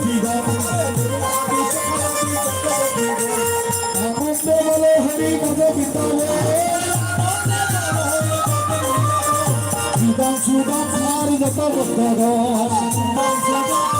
Sudan, Sudan, Sudan, Sudan, Sudan, Sudan,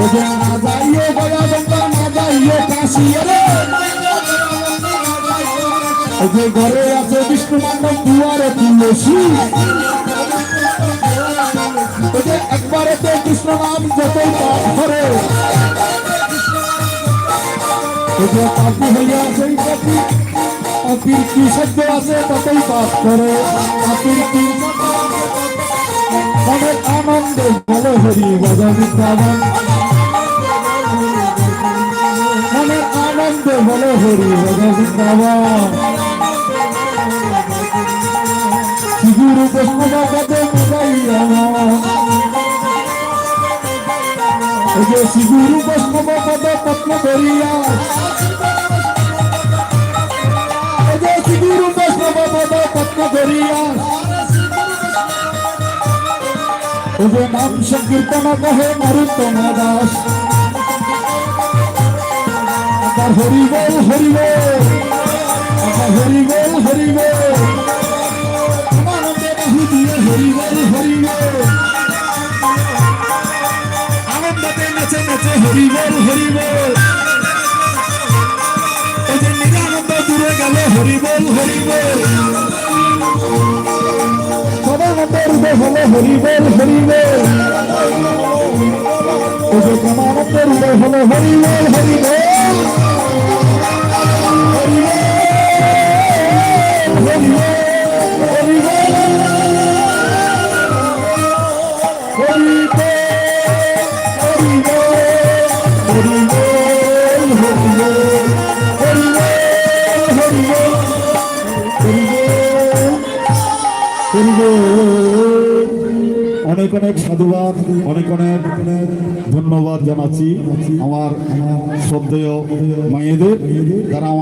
मुझे आ जाइए गया बंदा आ जाइए काशी अरे যে ঘরে আছে বিষ্ণু মান্ডব দুয়ারে তুলসী একবারে তো কৃষ্ণ নাম যতই পাঠ করে যে পাপি হইয়া আছে পাপি পাপির কি শব্দ আছে ততই পাঠ করে পাপির কি অনেক আনন্দ ভালো হরি বদমিতা বলো হরি বাবা। গুরু কৃষ্ণ বাবা দেবাইয়া গুরু কৃষ্ণ বাবা দে পত্ন করিয়া গুরু কৃষ্ণ বাবা দে পত্ন করিয়া ওদের নাম সংকীর্তন কহে মারুতমা দাস। আমার হরি বল হরি বল। আমার হরি বল হরি বল। আনন্দে বাহু দিয়ে হরি বল হরি বল। আনন্দতে নেচে নেচে হরি বল হরি বল। এই যে নিরানন্দ দূরে গেল, হরি বল হরি বল। সবার মধ্যে হৃদয় হলো হরি বল হরি বল। এই যে ক্রমানন্দের হৃদয় হলো হরি বল হরি বল। অনেক অনেক সাধুবাদ অনেক অনেক ধন্যবাদ জানাচ্ছি আমার শ্রদ্ধেয় মায়েদের যারা আমাদের